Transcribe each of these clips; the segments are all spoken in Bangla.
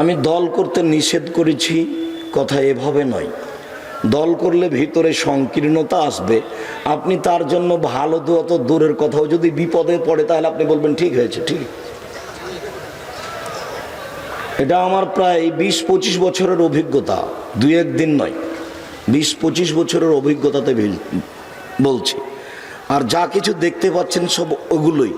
আমি দল করতে নিষেধ করেছি, কথা এভাবে নয়। দল করলে ভিতরে সংকীর্ণতা আসবে। আপনি তার জন্য ভালো তো দূরের কথাও যদি বিপদে পড়ে, তাহলে আপনি বলবেন, ঠিক হয়েছে, ঠিক। এটা আমার প্রায় বিশ পঁচিশ বছরের অভিজ্ঞতা, দুই একদিন নয়। বিশ পঁচিশ বছরের অভিজ্ঞতাতে বলছি। আর যা কিছু দেখতে পাচ্ছেন সব ওগুলোই।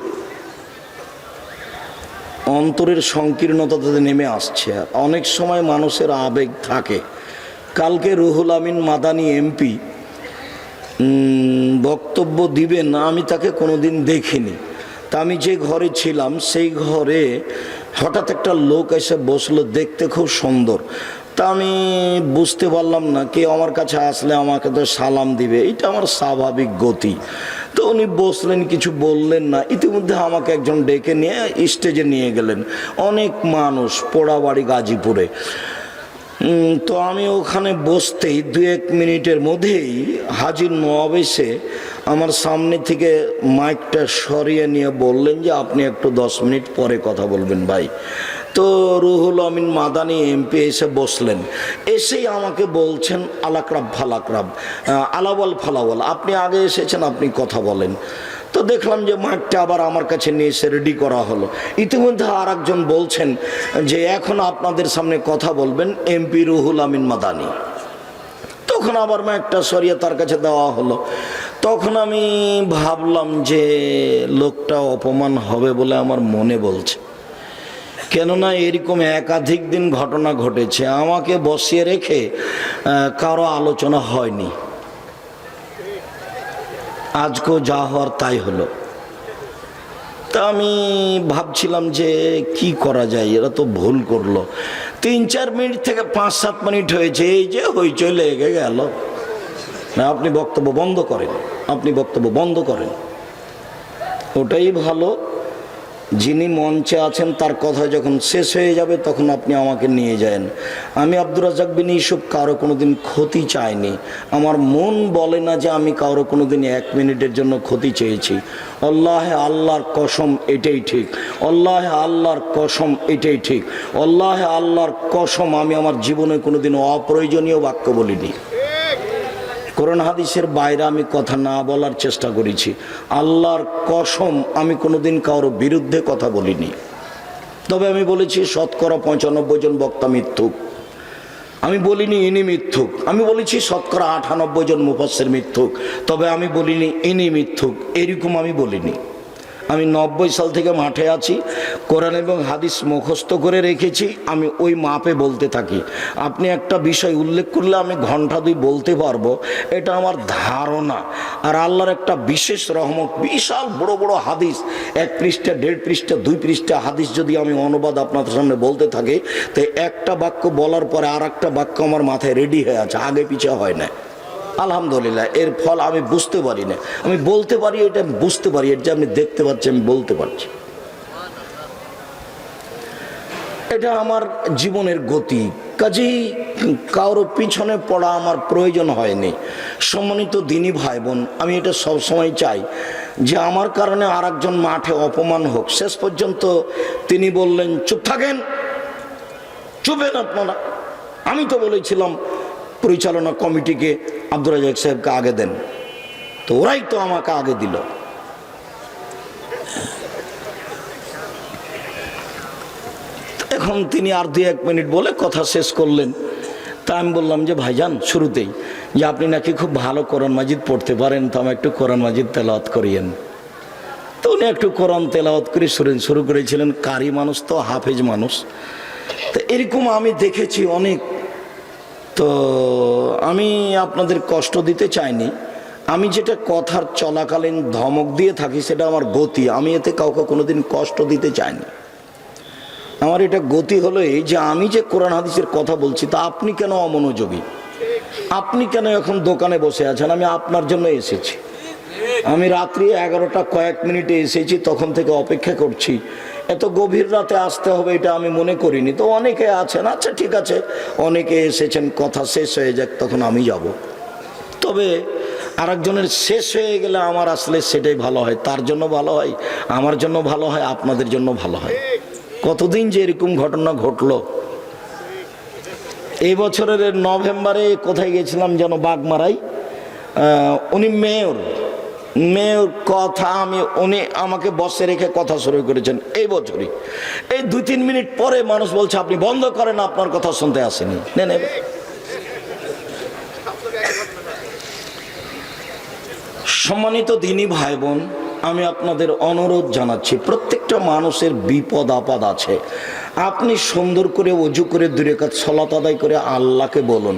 অন্তরের সংকীর্ণতা তাদের নেমে আসছে। অনেক সময় মানুষের আবেগ থাকে। কালকে রুহুল আমিন মাদানি এমপি বক্তব্য দিবেন আমি তাকে কোনোদিন দেখিনি। তা আমি যে ঘরে ছিলাম, সেই ঘরে হঠাৎ একটা লোক এসে বসল, দেখতে খুব সুন্দর। তা আমি বুঝতে পারলাম না কে আমার কাছে আসলে আমাকে তো সালাম দিবে, এটা আমার স্বাভাবিক গতি। তো উনি বসলেন, কিছু বললেন না, ইতিমধ্যে আমাকে একজন ডেকে নিয়ে স্টেজে নিয়ে গেলেন। অনেক মানুষ, পোড়াবাড়ি গাজীপুরে। তো আমি ওখানে বসতেই দু এক মিনিটের মধ্যেই হাজির নবাব এসে আমার সামনে থেকে মাইকটা সরিয়ে নিয়ে বললেন যে, আপনি একটু দশ মিনিট পরে কথা বলবেন ভাই। তো রুহুল আমিন মাদানি এমপি এসে বসলেন। এসেই আমাকে বলছেন আলাকরাব ফালাকরাব আলাওয়াল, ফালাওয়াল। আপনি আগে এসেছেন, আপনি কথা বলেন। তো দেখলাম যে মাঠটা আবার আমার কাছে নিয়ে এসে রেডি করা হলো। ইতিমধ্যে আর একজন বলছেন যে, এখন আপনাদের সামনে কথা বলবেন এমপি রুহুল আমিন মাদানি। তখন আবার মাইকটা সরিয়ে তার কাছে দেওয়া হলো। তখন আমি ভাবলাম যে, লোকটা অপমান হবে বলে আমার মনে বলছে। কেননা এরকম একাধিক দিন ঘটনা ঘটেছে। আমাকে বসিয়ে রেখে কারও আলোচনা হয়নি। আজকেও যা হওয়ার তাই হলো। তা আমি ভাবছিলাম যে কি করা যায়, এরা তো ভুল করল। তিন চার মিনিট থেকে পাঁচ সাত মিনিট হয়েছে, এই যে হইচই লেগে গেল। না, আপনি বক্তব্য বন্ধ করেন, আপনি বক্তব্য বন্ধ করেন। ওটাই ভালো। যিনি মঞ্চে আছেন, তার কথা যখন শেষ হয়ে যাবে, তখন আপনি আমাকে নিয়ে যান। আমি আব্দুর রাজাক বিন ইসুফ কারও কোনোদিন ক্ষতি চাইনি। আমার মন বলে না যে আমি কারও কোনোদিন এক মিনিটের জন্য ক্ষতি চেয়েছি। আল্লাহ আল্লাহর কসম, এটাই ঠিক। আল্লাহ আল্লাহর কসম, এটাই ঠিক। আল্লাহ আল্লাহর কসম, আমি আমার জীবনে কোনোদিন অপ্রয়োজনীয় বাক্য বলিনি। কোরআন হাদিসের বাইরে আমি কথা না বলার চেষ্টা করেছি। আল্লাহর কসম আমি কোনোদিন কারোর বিরুদ্ধে কথা বলিনি। তবে আমি বলেছি, শতকরা পঁচানব্বই জন বক্তা মিথ্যুক। আমি বলিনি, ইনি মিথ্যুক। আমি বলেছি, শতকরা আটানব্বই জন মুফাসের মিথ্যুক। তবে আমি বলিনি, ইনি মিথ্যুক। এরকম আমি বলিনি। আমি নব্বই সাল থেকে মাঠে আছি, কোরআন এবং হাদিস মুখস্থ করে রেখেছি, আমি ওই মাপে বলতে থাকি। আপনি একটা বিষয় উল্লেখ করলে আমি ঘণ্টা দুই বলতে পারব, এটা আমার ধারণা। আর আল্লাহর একটা বিশেষ রহমত, বিশাল বড় বড় হাদিস, এক পৃষ্ঠা, দেড় পৃষ্ঠা, দুই পৃষ্ঠা হাদিস যদি আমি অনুবাদ আপনাদের সামনে বলতে থাকি, তো একটা বাক্য বলার পরে আর একটা বাক্য আমার মাথায় রেডি হয়ে আছে, আগে পিছিয়ে হয় না আলহামদুলিল্লাহ, এর ফল আমি বুঝতে পারি না আমি বলতে পারি, এটা আমি বুঝতে পারি এটা আমি দেখতে পাচ্ছি, আমি বলতে পারছি। এটা আমার জীবনের গতি। কাজেই কারোর পিছনে পড়া আমার প্রয়োজন হয়নি। সম্মানিত দিনী ভাই বোন আমি এটা সবসময় চাই যে আমার কারণে আর মাঠে অপমান হোক। শেষ পর্যন্ত তিনি বললেন, চুপ থাকেন, চুপেন আপনারা। আমি তো বলেছিলাম পরিচালনা কমিটিকে আব্দুর রাজাক সাহেবকে আগে দেন। তো ওরাই তো আমাকে আগে দিল। এখন তিনি আর দুই এক মিনিট বলে কথা শেষ করলেন। তা আমি বললাম যে, ভাইজান, শুরুতেই যে আপনি নাকি খুব ভালো কোরআন মাজিদ পড়তে পারেন, তো আমি একটু কোরআন মাজিদ তেলাওয়াত করিয়েন। তো উনি একটু কোরআন তেলাওয়াত করে শুরু শুরু করেছিলেন। কারি মানুষ তো, হাফেজ মানুষ। তো এরকম আমি দেখেছি অনেক তো আমি আপনাদের কষ্ট দিতে চাইনি। আমি যেটা কথার চলাকালীন ধমক দিয়ে থাকি সেটা আমার গতি। আমি এতে কাউকে কোনোদিন কষ্ট দিতে চাইনি। আমার এটা গতি হলো এই যে আমি যে কোরআন হাদিসের কথা বলছি, তা আপনি কেন অমনোযোগী? আপনি কেন এখন দোকানে বসে আছেন? আমি আপনার জন্য এসেছি। আমি রাত্রি এগারোটা কয়েক মিনিটে এসেছি, তখন থেকে অপেক্ষা করছি। এত গভীর রাতে আসতে হবে এটা আমি মনে করিনি। তো অনেকে আছেন আচ্ছা ঠিক আছে অনেকে এসেছেন কথা শেষ হয়ে যাক তখন আমি যাব। তবে আরেকজনের শেষ হয়ে গেলে আমার আসলে সেটাই ভালো হয়। তার জন্য ভালো হয় আমার জন্য ভালো হয় আপনাদের জন্য ভালো হয়। কতদিন যে এরকম ঘটনা ঘটলো? এই বছরের নভেম্বরে কোথায় গেছিলাম যেন বাগমারাই আহ, উনি মেয়র। মেয়র কথা আমি, উনি আমাকে বসে রেখে কথা শুরু করেছেন এই বছরই। এই দুই তিন মিনিট পরে মানুষ বলছে, আপনি বন্ধ করেন, আপনার কথা শুনতে আসেনি। নে নে সম্মানিত দিনী ভাই বোন আমি আপনাদের অনুরোধ জানাচ্ছি, প্রত্যেকটা মানুষের বিপদ আপদ আছে। আপনি সুন্দর করে অজু করে দূরে কাজ, সলাত আদায় করে আল্লাহকে বলুন।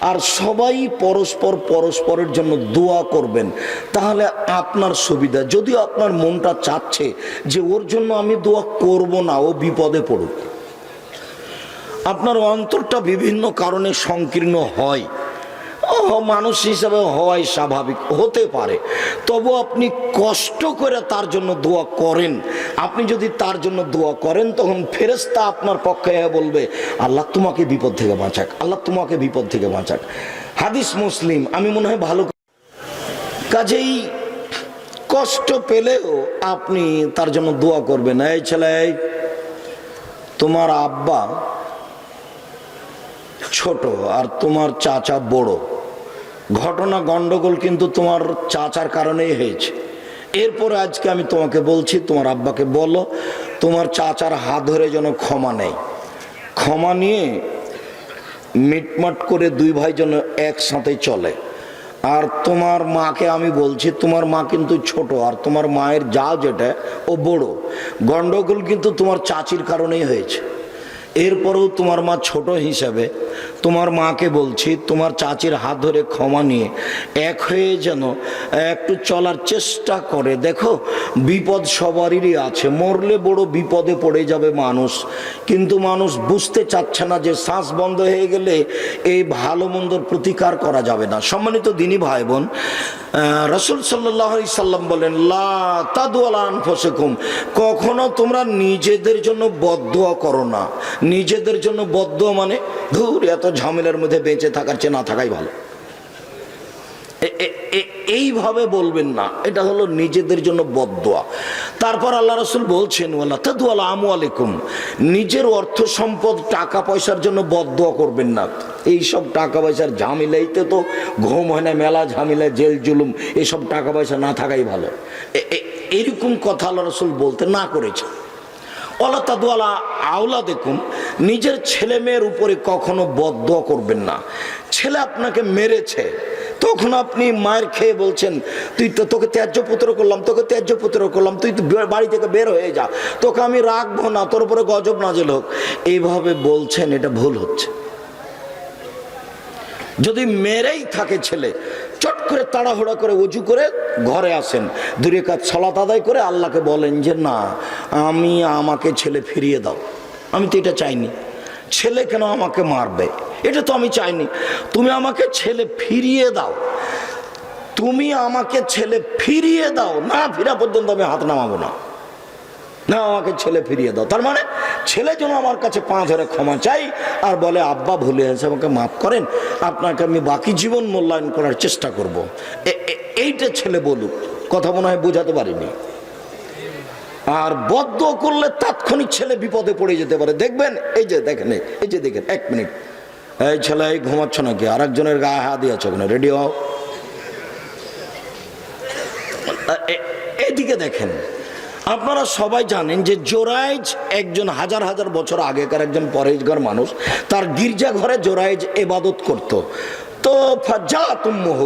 আর সবাই পরস্পর পরস্পরের জন্য দোয়া করবেন। তাহলে আপনার সুবিধা। যদিও আপনার মনটা চাচ্ছে যে ওর জন্য আমি দোয়া করব না, ও বিপদে পড়ুক। আপনার অন্তরটা বিভিন্ন কারণে সংকীর্ণ হয়। মানুষ হিসাবে হওয়াই স্বাভাবিক, হতে পারে। তবু আপনি কষ্ট করে তার জন্য দোয়া করেন। আপনি যদি তার জন্য দোয়া করেন, তখন ফেরেস্তা আপনার পক্ষে বলবে, আল্লাহ তোমাকে বিপদ থেকে বাঁচাক, আল্লাহ তোমাকে বিপদ থেকে বাঁচাক। হাদিস মুসলিম, আমি মনে হয় ভালো কাজেই কষ্ট পেলেও আপনি তার জন্য দোয়া করবেন। এই ছেলে তোমার আব্বা ছোট আর তোমার চাচা বড়। ঘটনা, গন্ডগোল কিন্তু তোমার চাচার কারণেই হয়েছে। এরপরে আজকে আমি তোমাকে বলছি, তোমার আব্বাকে বলো, তোমার চাচার হাত ধরে যেন ক্ষমা নেই ক্ষমা নিয়ে মিটমাট করে দুই ভাই যেন একসাথে চলে। আর তোমার মাকে আমি বলছি, তোমার মা কিন্তু ছোট, আর তোমার মায়ের যা যেটা, ও বড়। গন্ডগোল কিন্তু তোমার চাচির কারণেই হয়েছে। এরপরেও তোমার মা ছোট হিসাবে তোমার মাকে বলছি, তোমার চাচির হাত ধরে ক্ষমা নিয়ে, এক হয়ে যেন একটু চলার চেষ্টা করে। দেখো, বিপদ সবারই আছে। মরলে বড় বিপদে পড়ে যাবে মানুষ। কিন্তু মানুষ বুঝতে চাচ্ছে না যে শ্বাস বন্ধ হয়ে গেলে এই ভালো মন্দর প্রতিকার করা যাবে না। সম্মানিত দিনই ভাই বোন রসুল সাল্লাহ সাল্লাম বলেন, লা তাদুয়ালা আনফসেকুম। কখনো তোমরা নিজেদের জন্য বদদোয়া করো না। নিজেদের জন্য বদ্ধ মানে ধুর, এত ঝামেলার মধ্যে বেঁচে থাকার চেয়ে না থাকাই ভালো। এইভাবে বলবেন না, এটা হলো নিজেদের জন্য বদদোয়া। তারপর আল্লাহ রসুল বলছেন আলাইকুম নিজের অর্থ সম্পদ, টাকা পয়সার জন্য বদদোয়া করবেন না। এই সব টাকা পয়সার ঝামেলাইতে তো ঘুম হয় না, মেলা ঝামেলা, জেল জুলুম, এসব টাকা পয়সা না থাকাই ভালো। এরকম কথা আল্লাহ রসুল বলতে না করেছে ওলা তাদুয়ালা আওলা দেখুন নিজের ছেলে মেয়ের উপরে কখনো বদদোয়া করবেন না। ছেলে আপনাকে মেরেছে, তখন আপনি মায়ের খেয়ে বলছেন, তুই তো তোকে ত্যায্য পুত্র করলাম, তোকে ত্যায্য পুত্র করলাম, তুই তো বাড়ি থেকে বের হয়ে যা, তোকে আমি রাখব না, তোর উপরে গজব নাজেল হোক। এইভাবে বলছেন, এটা ভুল হচ্ছে। যদি মেরেই থাকে ছেলে করে তাড়াহুড়া করে উঁচু করে ঘরে আসেন। দূরে কাজ সলাত আদায় করে আল্লাহকে বলেন যে, না, আমি আমাকে ছেলে ফিরিয়ে দাও। আমি তো এটা চাইনি। ছেলে কেন আমাকে মারবে? এটা তো আমি চাইনি। তুমি আমাকে ছেলে ফিরিয়ে দাও। তুমি আমাকে ছেলে ফিরিয়ে দাও। না, ফিরা পর্যন্ত আমি হাত নামাবো না। না, আমাকে ছেলে ফিরিয়ে দাও। তার মানে ছেলে যেন আমার কাছে পা ধরে ক্ষমা চাই আর বলে, আব্বা, ভুলে আছে আমাকে মাফ করেন, আপনাকে আমি বাকি জীবন মূল্যায়ন করার চেষ্টা করব। এইটা ছেলে বলুক, কথা মনে হয় বোঝাতে পারিনি। আর বদ্ধ করলে তাৎক্ষণিক ছেলে বিপদে পড়ে যেতে পারে। দেখবেন, এই যে দেখেন, এই- যে দেখেন, এক মিনিট। এই ছেলে, এই ঘুমাচ্ছ নাকি? আর একজনের গায়ে হাত দিয়েছ ওখানে রেডি হও। এ- এইদিকে দেখেন আপনারা সবাই জানেন যে জোরাইজ একজন হাজার হাজার বছর আগেকার একজন পরেজগার মানুষ, তার গির্জাঘরে জোরাইজ এবাদত করত। তো যা তুমহ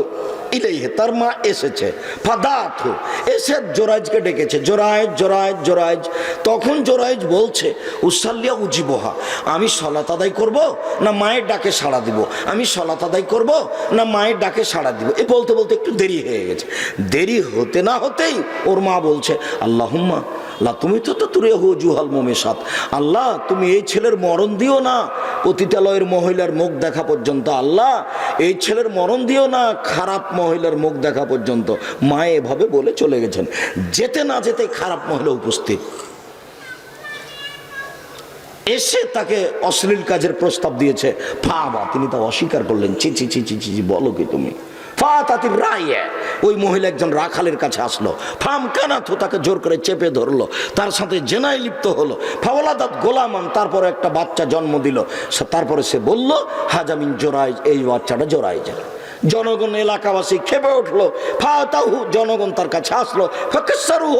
তার মা এসেছে। ফাদাত এসে জোরাইজকে ডেকেছে। জোরাইজ জোরাইজ জোরাইজ। তখন জোরাইজ বলছে, উসাল্লিয়া উজিবহা, আমি সলাত আদায় করব না মায়ের ডাকে সাড়া দিব? আমি সলাত আদায় করব না মায়ের ডাকে সাড়া দিব? এ বলতে বলতে একটু দেরি হয়ে গেছে। দেরি হতে না হতেই ওর মা বলছে, আল্লাহুম্মা লা তুমি তো তো তুরে হো জুহাল মোমে সাত আল্লাহ তুমি এই ছেলের মরণ দিও না। পতিতালয়ের মহিলার মুখ দেখা পর্যন্ত আল্লাহ এই ছেলের মরণ দিও না খারাপ মহিলার মুখ দেখা পর্যন্ত। মা এভাবে বলে চলে গেছেন। যেতে না যেতে খারাপ মহিলা উপস্থিত। এসে তাকে অশ্লীল কাজের প্রস্তাব দিয়েছে। ফা তিনি তা অস্বীকার করলেন। ছি ছি ছি, বলো কি তুমি? ফাতাতির রায়ে। ওই মহিলা একজন রাখালের কাছে আসলো। ফাম কানাথ তাকে জোর করে চেপে ধরলো। তার সাথে জেনায় লিপ্ত হলো। ফাওলাদাত গোলামান, তারপরে একটা বাচ্চা জন্ম দিল। তারপরে সে বলল, হাজামিন জোরাই এই বাচ্চাটা জোরাই যায় জনগণ এলাকাবাসী খেপে উঠল। ফাতাহু, জনগণ তার কাছে আসলো। ফাকাসারুহ,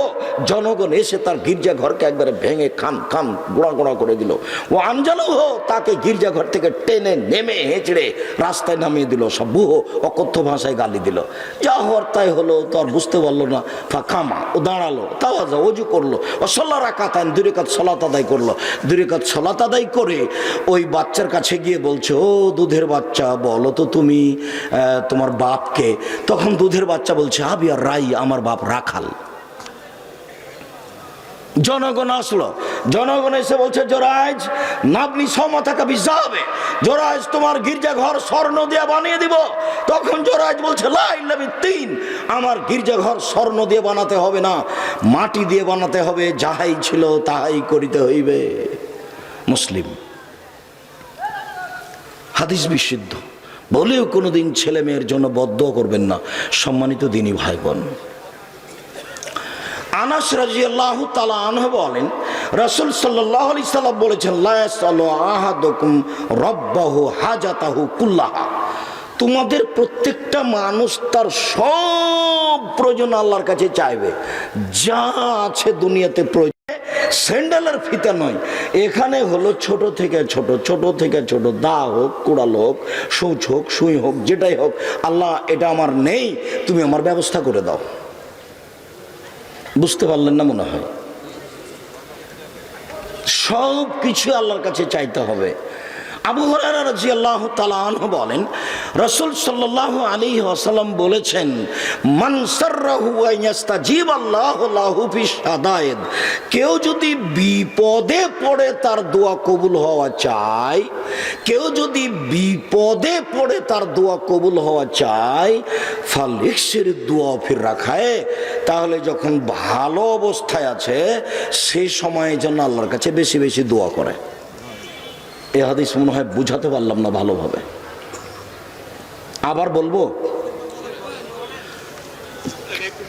জনগণ এসে তার গির্জা ঘরকে একবারে ভেঙে খান খান গোড়া গোড়া করে দিল। ও আনজালুহ, তাকে গির্জা ঘর থেকে টেনে নেমে হেঁচড়ে রাস্তায় নামিয়ে দিল। সব বুহ অকথ্য ভাষায় গালি দিল। যা হওয়ার তাই হলো, তো আর বুঝতে পারল না। ফাঁকামা, ও দাঁড়াল, তাওয়াজা অজু করল, ও সল্লা রাকাতান দুই কাত সলাত আদায় করল। দুই কাত সলাত আদায় করে ওই বাচ্চার কাছে গিয়ে বলছে, ও দুধের বাচ্চা, বলো তো তুমি তোমার বাপকে, তখন দুধের বাচ্চা বলছে, আবি আর রাই, আমার বাপ রাখাল। জনগণ আসলো। জনগণ এসে বলছে, জোরাজ, নাবনি সমতাকা যাবে জোরাজ, তোমার গির্জা ঘর স্বর্ণ দিয়ে বানিয়ে দিব। তখন জোরাজ বলছে লাইলাবি তিন আমার গির্জা ঘর স্বর্ণ দিয়ে বানাতে হবে না, মাটি দিয়ে বানাতে হবে, যাহাই ছিল তাহাই করিতে হইবে। মুসলিম। হাদিস বিশুদ্ধ। বলেও কোনোদিন ছেলে মেয়ের জন্য বদ্ধ করবেন না। সম্মানিত দিনী ভাই বোন আনাস রাজিয়াল্লাহ তালা আনহ বলেন, রসুল সাল্লাহ আলি সাল্লাম বলেছেন আহাদুকুম রব্বাহু হাজাতাহু কুল্লাহা। তোমাদের প্রত্যেকটা মানুষ তার সব প্রয়োজন আল্লাহর কাছে চাইবে। যা আছে দুনিয়াতে প্রয়োজন স্যান্ডেলের ফিতা নয়। এখানে হলো ছোট থেকে ছোট ছোট থেকে ছোট, দা হোক, কুড়াল হোক, সৌচ হোক, সুই হোক, যেটাই হোক, আল্লাহ, এটা আমার নেই, তুমি আমার ব্যবস্থা করে দাও। বুঝতে পারলেন না মনে হয়? সব কিছু আল্লাহর কাছে চাইতে হবে। আবু হরারা আল্লাহ বলেন, রসুল সাল্লাহ আলী আসাল্লাম বলেছেন মানসাররাহু আইয়াস্তাজিব আল্লাহ লাহু ফি সাদায়েদ কেউ যদি বিপদে পড়ে তার দোয়া কবুল হওয়া চায় কেউ যদি বিপদে পড়ে তার দোয়া কবুল হওয়া চায় ফালিক্সের দোয়া ফির রাখায়, তাহলে যখন ভালো অবস্থায় আছে সেই সময়ে জন্য আল্লাহর কাছে বেশি বেশি দোয়া করে। এ হাদিস মনে হয় বুঝাতে পারলাম না ভালোভাবে। আবার বলব?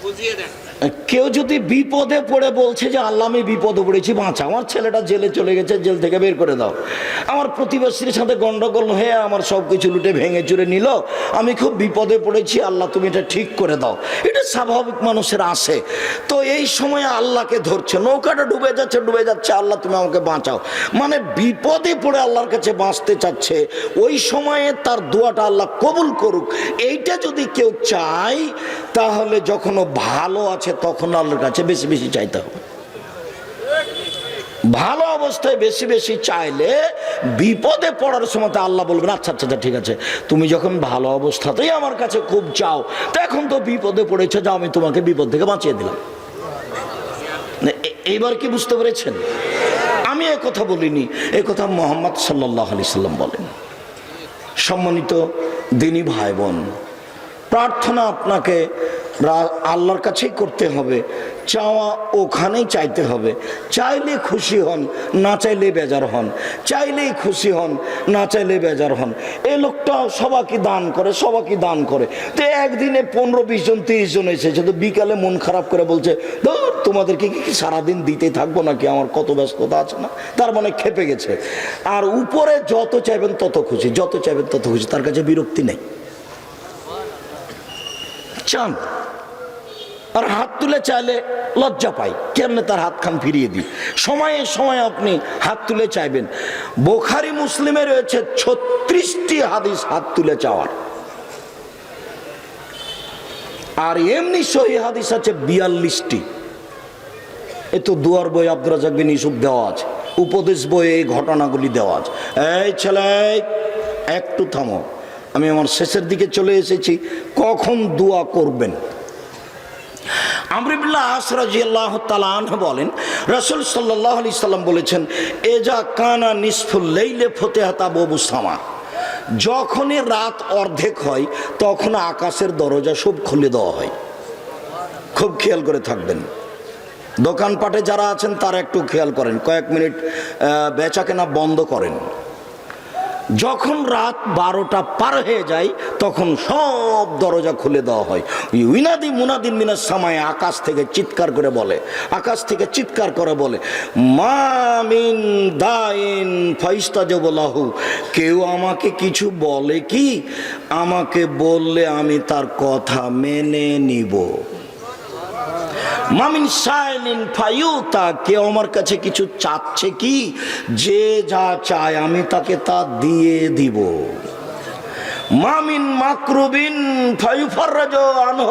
বুঝিয়ে দেন। কেউ যদি বিপদে পড়ে বলছে যে, আল্লাহ, আমি বিপদে পড়েছি বাঁচা আমার ছেলেটা জেলে চলে গেছে, জেল থেকে বের করে দাও। আমার প্রতিবেশীর সাথে গন্ডগোল হয়ে আমার সব কিছু লুটে ভেঙে চুরে নিল। আমি খুব বিপদে পড়েছি, আল্লাহ, তুমি এটা ঠিক করে দাও। এটা স্বাভাবিক মানুষের আসে। তো এই সময় আল্লাহকে ধরছে, নৌকাটা ডুবে যাচ্ছে ডুবে যাচ্ছে। আল্লাহ, তুমি আমাকে বাঁচাও। মানে বিপদে পড়ে আল্লাহর কাছে বাঁচতে চাচ্ছে, ওই সময়ে তার দোয়াটা আল্লাহ কবুল করুক। এইটা যদি কেউ চায়, তাহলে যখন ভালো আছে তখন আল্লাহর কাছে বেশি বেশি চাইতে হবে। ভালো অবস্থায় বেশি বেশি চাইলে বিপদে পড়ার সময় আল্লাহ বলবেন আচ্ছা আচ্ছা আচ্ছা, ঠিক আছে। তুমি যখন ভালো অবস্থাতেই আমার কাছে খুব চাও তো এখন তো বিপদে পড়েছো যা আমি তোমাকে বিপদ থেকে বাঁচিয়ে দিলাম। না, এইবার কি বুঝতে পেরেছেন? আমি এ কথা বলিনি এ কথা মোহাম্মদ সাল্লাহ আলি সাল্লাম বলেন। সম্মানিত দিনী ভাই বোন প্রার্থনা আপনাকে আল্লাহর কাছেই করতে হবে। চাওয়া ওখানেই চাইতে হবে। চাইলে খুশি হন, না চাইলে বেজার হন। চাইলেই খুশি হন, না চাইলে বেজার হন। এই লোকটা সবাইকে দান করে, সবাইকে দান করে। তো একদিনে পনেরো, বিশ জন, তিরিশ জন এসেছে তো বিকালে মন খারাপ করে বলছে, ধর, তোমাদেরকে কি সারাদিন দিতে থাকব নাকি? আমার কত ব্যস্ততা আছে না? তার মানে খেপে গেছে। আর উপরে যত চাইবেন তত খুশি, যত চাইবেন তত খুশি। তার কাছে বিরক্তি নেই। চান। আর হাত তুলে চাইলে লজ্জা পাই। কেমনে তার হাত খান ফিরিয়ে দিই? সময়ে সময়ে আপনি হাত তুলে চাইবেন। বোখারি মুসলিমে রয়েছে ছত্রিশটি হাদিস হাত তুলে চাওয়ার। আর এমনি সহি হাদিস আছে বিয়াল্লিশটি। এ তো দুয়ার বই আব্দুর রাজাক বিন ইসুফ দেওয়া আছে। উপদেশ বই এই ঘটনাগুলি দেওয়া আছে। এই ছেলে, একটু থামো। আমি আমার শেষের দিকে চলে এসেছি। কখন দোয়া করবেন? আমরিবুল্লাহ আসরাজি আল্লাহ তালান বলেন, রসুল সাল্লাহ আলি সাল্লাম বলেছেন, এজা কানা নিসফুল লেইলে ফতেহাতা ববু সামা। যখনই রাত অর্ধেক হয়, তখন আকাশের দরজা সব খুলে দেওয়া হয়। খুব খেয়াল করে থাকবেন। দোকানপাটে যারা আছেন, তারা একটু খেয়াল করেন। কয়েক মিনিট বেচা কেনা বন্ধ করেন। যখন রাত বারোটা পার হয়ে যায়, তখন সব দরজা খুলে দেওয়া হয়। উইনাদি মুনাদিন মিনার সময় আকাশ থেকে চিৎকার করে বলে, আকাশ থেকে চিৎকার করে বলে মামিন দাইন ফৈস্তাজবলাহু কেউ আমাকে কিছু বলে কি? আমাকে বললে আমি তার কথা মেনে নিব। মামিন সাইলিন ফায়ুতা, কেউ আমার কাছে কিছু চাচ্ছে কি? যে যা চায় আমি তাকে তা দিয়ে দিব। মামিন মাকরুবিন আনহ,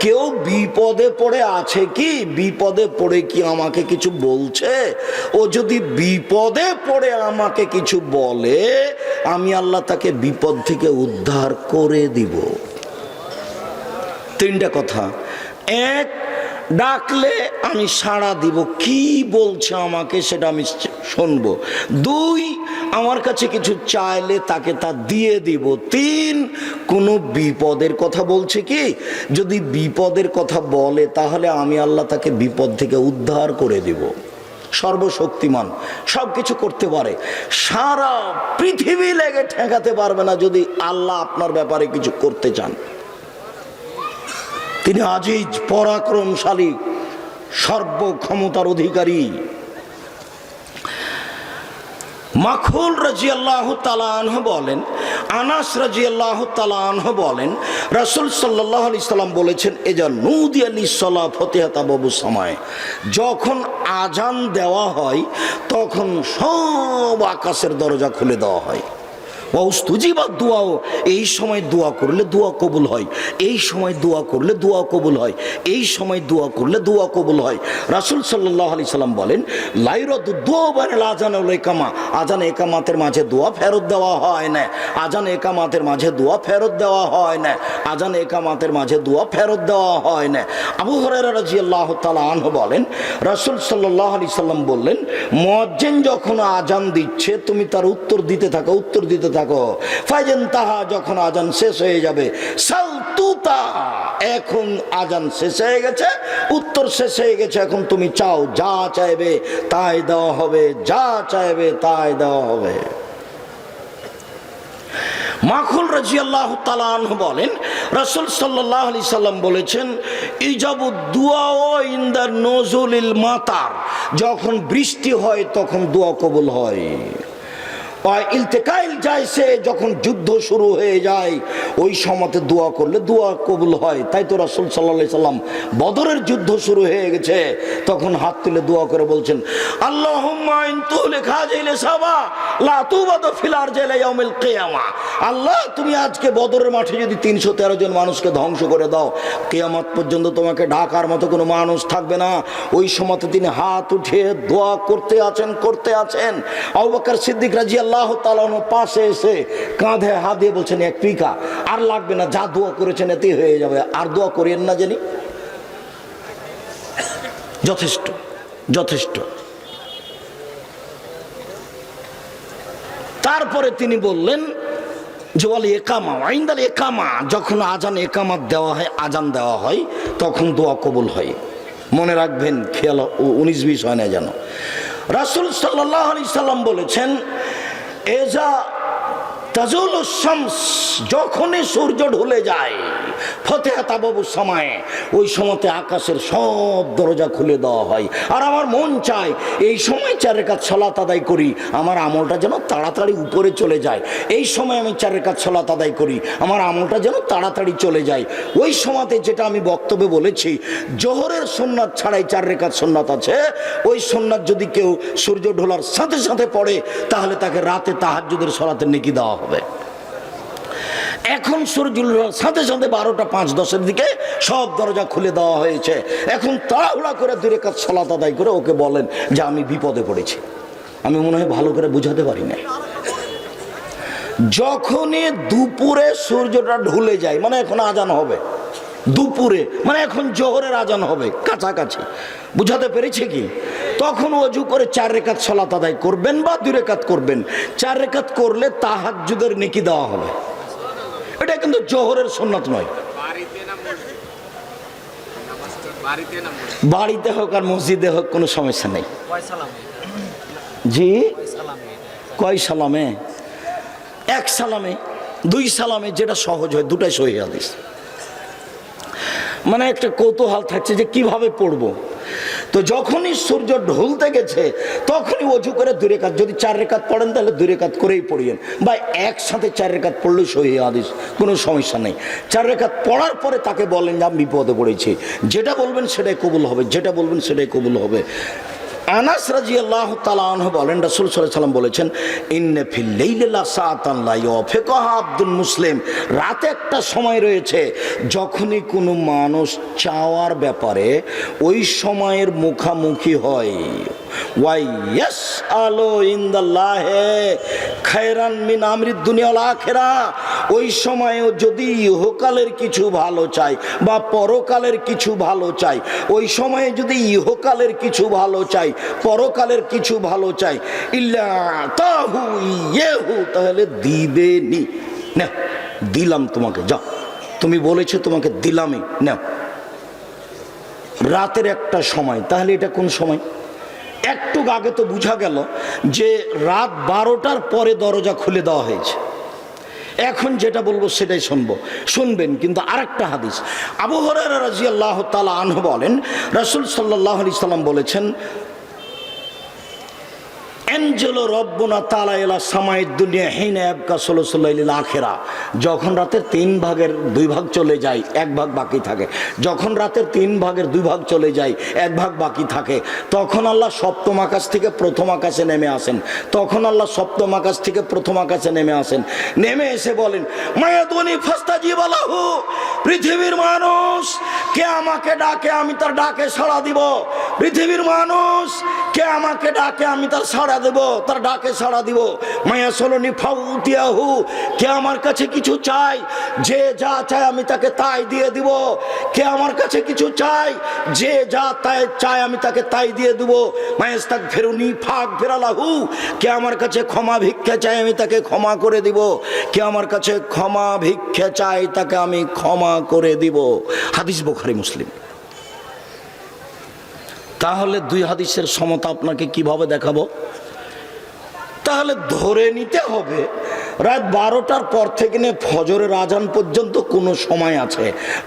কেউ বিপদে পড়ে আছে কি? বিপদে পড়ে কি আমাকে কিছু বলছে? ও যদি বিপদে পড়ে আমাকে কিছু বলে, আমি আল্লাহ তাকে বিপদ থেকে উদ্ধার করে দিব। তিনটা কথা। এক ডাকলে আমি সাড়া দিব। কি বলছে আমাকে সেটা আমি শুনব। দুই, আমার কাছে কিছু চাইলে তাকে তা দিয়ে দিব। তিন, কোনো বিপদের কথা বলছে কি? যদি বিপদের কথা বলে, তাহলে আমি আল্লাহ তাকে বিপদ থেকে উদ্ধার করে দিব। সর্বশক্তিমান সব কিছু করতে পারে। সারা পৃথিবী লেগে ঠেকাতে পারবে না যদি আল্লাহ আপনার ব্যাপারে কিছু করতে চান। তিনি আজিজ, পরাক্রমশালী, সর্বক্ষমতার অধিকারী। মাখুল রাজি আল্লাহ তালাহ বলেন, আনাস রাজি আল্লাহ তালাহ বলেন, রাসুল সাল্লাহ আলি সাল্লাম বলেছেন এ যা নৌদি আলী সাল্লাহ ফতেহাতা বাবু সময়। যখন আজান দেওয়া হয়, তখন সব আকাশের দরজা খুলে দেওয়া হয়। বা দোয়াও এই সময় দোয়া করলে দোয়া কবুল হয়, এই সময় দোয়া করলে দোয়া কবুল হয়, এই সময় দোয়া করলে দোয়া কবুল হয়। রাসুল সাল্লাহ আলি সাল্লাম বলেন লাইরত দোয়া বানেল আজান একামা আজান একামাতের মাঝে দোয়া ফেরত দেওয়া হয় না, আজান একামাতের মাঝে দোয়া ফেরত দেওয়া হয় না, আজান একামাতের মাঝে দোয়া ফেরত দেওয়া হয় না। আবু হরেরা রাজি আল্লাহ আনহ বলেন, রাসুল সাল্লাহ আলি সাল্লাম বললেন মজ্জেন যখন আজান দিচ্ছে, তুমি তার উত্তর দিতে থাকো, উত্তর দিতে থাকো। ফাইজেন তাহা যখন আজান শেষ হয়ে যাবে সালতুতা এখন আজান শেষ হয়ে গেছে, উত্তর শেষ হয়ে গেছে, এখন তুমি চাও যা চাইবে তাই দেওয়া হবে, যা চাইবে তাই দেওয়া হবে। মাখুল রাজি আল্লাহ বলেন, রাসুল সাল্লাহ সাল্লাম বলেছেন, ইজাবু দুয়া ইন্দার নজরুল মাতার, যখন বৃষ্টি হয় তখন দোয়া কবুল হয়। সে, যখন যুদ্ধ শুরু হয়ে যায়, ওই সময়তে দোয়া করলে দোয়া কবুল হয়। তাই তো রাসুল সাল্লা সাল্লাম বদরের যুদ্ধ শুরু হয়ে গেছে। তখন হাত তুলে দোয়া করে বলছেন আল্লাহ আল্লাহ, তুমি আজকে বদরের মাঠে যদি তিনশো তেরো জন মানুষকে ধ্বংস করে দাও, কেয়ামত পর্যন্ত তোমাকে ঢাকার মতো কোনো মানুষ থাকবে না। ওই সময়তে তিনি হাত উঠিয়ে দোয়া করতে আছেন করতে আছেন। আবাকার সিদ্দিক রাজি আল্লাহ পাশে এসে কাঁধে হাত দিয়ে বলছেন, এক পিকা, আর লাগবে না, যা দোয়া করেছেন হয়ে যাবে, আর দোয়া না জানি যথেষ্ট যথেষ্ট। তারপরে তিনি বললেন যে বলে একামা আইন্দাল একামা যখন আজান একামাত দেওয়া হয়, আজান দেওয়া হয়, তখন দোয়া কবুল হয়। মনে রাখবেন, খেয়াল উনিশ বিশ হয় না যেন। রাসুল সাল্লাহ আলি সাল্লাম বলেছেন এজা তাজুল যখনই সূর্য ঢলে যায় ফতেহাতা বাবুর সময় ওই সময়তে আকাশের সব দরজা খুলে দেওয়া হয়। আর আমার মন চায়, এই সময় চারের কাজ ছলাত আদায় করি, আমার আমলটা যেন তাড়াতাড়ি উপরে চলে যায়। এই সময় আমি চারের কাজ ছলাত আদায় করি, আমার আমলটা যেন তাড়াতাড়ি চলে যায়। ওই সময়তে যেটা আমি বক্তব্যে বলেছি, জোহরের সোননাথ ছাড়াই চার রেখাত সোননাথ আছে। ওই সোননাথ যদি কেউ সূর্য ঢোলার সাথে সাথে পড়ে, তাহলে তাকে রাতে তাহাজ্জুদের সলাতে নেকি দেওয়া হবে। এখন সূর্য সাথে সাথে বারোটা পাঁচ দশের দিকে সব দরজা খুলে দেওয়া হয়েছে। এখন তাড়াহুড়া করে দূরে কাজ সলাত আদায় করে ওকে বলেন যে, আমি বিপদে পড়েছি। আমি মনে হয় ভালো করে বুঝাতে পারি না যখনই দুপুরে সূর্যটা ঢুলে যায় মানে এখন আজান হবে। দুপুরে মানে এখন জোহরের আজান হবে, কাছাকাছি। বুঝাতে পেরেছে কি? তখন অজু করে চার রেখাত সলাত আদায় করবেন বা দুই রেখাত করবেন। চার রেখাত করলে তাহাজ্জুদের নেকি দেওয়া হবে। এটা কিন্তু জোহরের সুন্নাত নয়। বাড়িতে হোক আর মসজিদে হোক কোনো সমস্যা নেই। জি? কয় সালামে? এক সালামে, দুই সালামে যেটা সহজ হয়, দুটাই সহি মানে একটা কৌতূহল থাকছে যে কীভাবে পড়ব? তো যখনই সূর্য ঢলতে গেছে, তখনই অজু করে দূরে কাত যদি চার রেখাত পড়েন, তাহলে দূরে কাত করেই পড়িয়েন। বা একসাথে চার রেখাত পড়লেই সহি আদেশ কোনো সমস্যা নেই। চার রেখাত পড়ার পরে তাকে বলেন যে, আমি বিপদে পড়েছি। যেটা বলবেন সেটাই কবুল হবে, যেটা বলবেন সেটাই কবুল হবে। আনাস রাজি আল্লাহ তালাহ বলেন, রাসুল সাল্লাম বলেছেন, ইন্নে ফিল্লাইলা সাতান লা ইউফিকুহা আব্দুল মুসলিম। রাতে একটা সময় রয়েছে যখনই কোনো মানুষ চাওয়ার ব্যাপারে ওই সময়ের মুখামুখি হয়। ওয়াই ইয়াস আলো ইন্দাল্লাহে খায়রান মিন আমরিদ দুনিয়াল আখেরা। ওই সময়েও যদি ইহকালের কিছু ভালো চাই বা পরকালের কিছু ভালো চাই ওই সময়ে যদি ইহকালের কিছু ভালো চাই পরকালের কিছু ভালো চাই। ইল্লা তাহু ইয়েহু, তাহলে দিবে নি। দিলাম তোমাকে, যাও। তুমি বলেছ তোমাকে দিলামই। না। রাতের একটা সময়, তাহলে এটা কোন সময়? একটু আগে তো বোঝা গেল যে রাত বারোটার পরে দরজা খুলে দেওয়া হয়েছে। এখন যেটা বলব সেটাই শুনব। শুনবেন, কিন্তু আরেকটা হাদিস। আবু হরারা রাজি আল্লাহ তালা আনহ বলেন, রাসুল সাল্লাহ আলি সাল্লাম বলেছেন এঞ্জেলো রব্বনা তালা এলা সামাই দুনিয়া হেইনা এবকা ষোলো ষোলো আখেরা। যখন রাতের তিন ভাগের দুই ভাগ চলে যায়, এক ভাগ বাকি থাকে। যখন রাতের তিন ভাগের দুই ভাগ চলে যায়, এক ভাগ বাকি থাকে। তখন আল্লাহ সপ্তম আকাশ থেকে প্রথম আকাশে নেমে আসেন। তখন আল্লাহ সপ্তম আকাশ থেকে প্রথম আকাশে নেমে আসেন। নেমে এসে বলেন মায়াদনি ফাস্তা জীবালাহু পৃথিবীর মানুষ, কে আমাকে ডাকে আমি তার ডাকে সাড়া দিব। পৃথিবীর মানুষ, কে আমাকে ডাকে আমি তার সাড়া দেব, তার ডাকে সাড়া দিব। মায়া সলনি ফাউতিয়াহু, কে আমার কাছে কিছু চাই যে যা চায় আমি তাকে তাই দিয়ে দিব। কে আমার কাছে কিছু চাই যে যা তাই চায় আমি তাকে তাই দিয়ে দিব। মায়াস্তাক ফেরুনি ফাঁক ফেরালাহু কে আমার কাছে ক্ষমা ভিক্ষা চাই আমি তাকে ক্ষমা করে দিব। কে আমার কাছে ক্ষমা ভিক্ষা চাই তাকে আমি ক্ষমা করে দিব। হাদিস বোখারি, মুসলিম। তাহলে দুই হাদিসের সমতা আপনাকে কীভাবে দেখাবো? তাহলে ধরে নিতে হবে রাত বারোটার পর থেকে নিয়ে ফজরের আজান পর্যন্ত কোনো সময় আছে।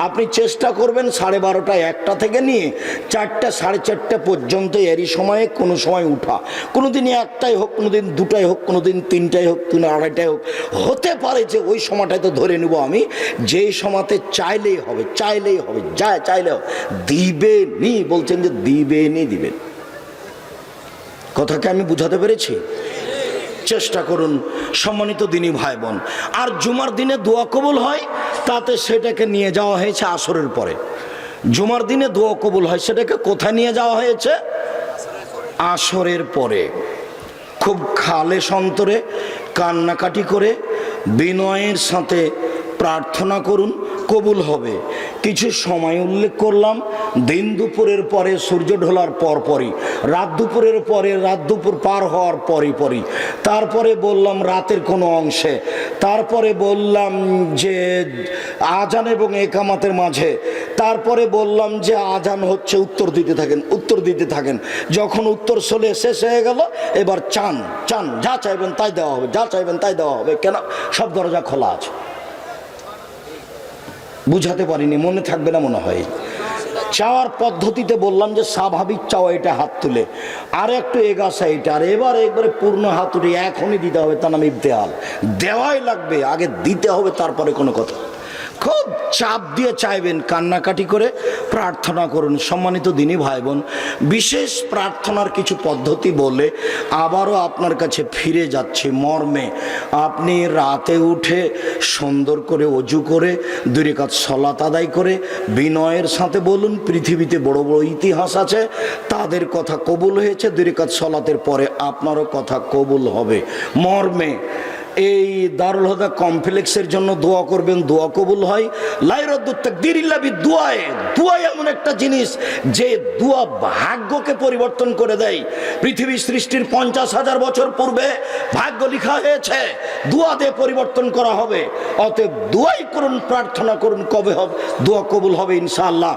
আপনি চেষ্টা করবেন সাড়ে বারোটা একটা থেকে নিয়ে চারটা, সাড়ে চারটা পর্যন্ত এরই সময়ে কোনো সময় উঠা। কোনো দিন একটাই হোক কোনো দিন দুটাই হোক কোনো দিন তিনটাই হোক কোনো আড়াইটাই হোক। হতে পারে যে ওই সময়টাই তো ধরে নেব আমি যেই সময়তে চাইলেই হবে চাইলেই হবে, যা চাইলে হবে দিবে নি, বলছেন যে দিবে নি দিবেন কথাকে আমি বুঝাতে পেরেছি? চেষ্টা করুন সম্মানিত দিনই ভাই বোন আর জুমার দিনে দোয়া কবুল হয়, তাতে সেটাকে নিয়ে যাওয়া হয়েছে আসরের পরে। জুমার দিনে দোয়া কবুল হয়, সেটাকে কোথায় নিয়ে যাওয়া হয়েছে? আসরের পরে। খুব খালে সন্তরে কান্নাকাটি করে বিনয়ের সাথে প্রার্থনা করুন, কবুল হবে। কিছু সময় উল্লেখ করলাম, দিন দুপুরের পরে সূর্য ঢোলার পর পরই, রাত দুপুরের পরে রাত দুপুর পার হওয়ার পরই পরই। তারপরে বললাম রাতের কোনো অংশে। তারপরে বললাম যে আজান এবং একামাতের মাঝে। তারপরে বললাম যে আজান হচ্ছে উত্তর দিতে থাকেন, উত্তর দিতে থাকেন। যখন উত্তর চলে শেষ হয়ে গেল, এবার চান চান, যা চাইবেন তাই দেওয়া হবে, যা চাইবেন তাই দেওয়া হবে। কেন? সব দরজা খোলা আছে। বুঝাতে পারিনি, মনে থাকবে না মনে হয়। চাওয়ার পদ্ধতিতে বললাম যে, স্বাভাবিক চাওয়া, এটা হাত তুলে। আর একটু এগাছা এটা, আর এবার একবারে পূর্ণ হাত উঠে এখনই দিতে হবে তার নাম ইবতেহাল দেওয়াই লাগবে, আগে দিতে হবে, তারপরে কোনো কথা। খুব চাপ দিয়ে চাইবেন কান্নাকাটি করে প্রার্থনা করুন। সম্মানিত দিনী ভাই বোন বিশেষ প্রার্থনার কিছু পদ্ধতি বলে আবারও আপনার কাছে ফিরে যাচ্ছে মর্মে। আপনি রাতে উঠে সুন্দর করে অজু করে, দুই রেখাত সলাত আদায় করে, বিনয়ের সাথে বলুন, পৃথিবীতে বড় বড় ইতিহাস আছে, তাদের কথা কবুল হয়েছে, দুই রেখাত সলাতের পরে আপনারও কথা কবুল হবে। মর্মে এই দারুল হদা কমপ্লেক্সের জন্য দোয়া করবেন, দোয়া কবুল হয়। লাইরদ্দিল্লাবি দোয়ায় দোয়া এমন একটা জিনিস যে দোয়া ভাগ্যকে পরিবর্তন করে দেয়। পৃথিবী সৃষ্টির পঞ্চাশ হাজার বছর পূর্বে ভাগ্য লেখা হয়েছে দোয়া দিয়ে পরিবর্তন করা হবে। অতএব দোয়াই করুন, প্রার্থনা করুন, কবে হবে? দোয়া কবুল হবে ইনশাআল্লাহ।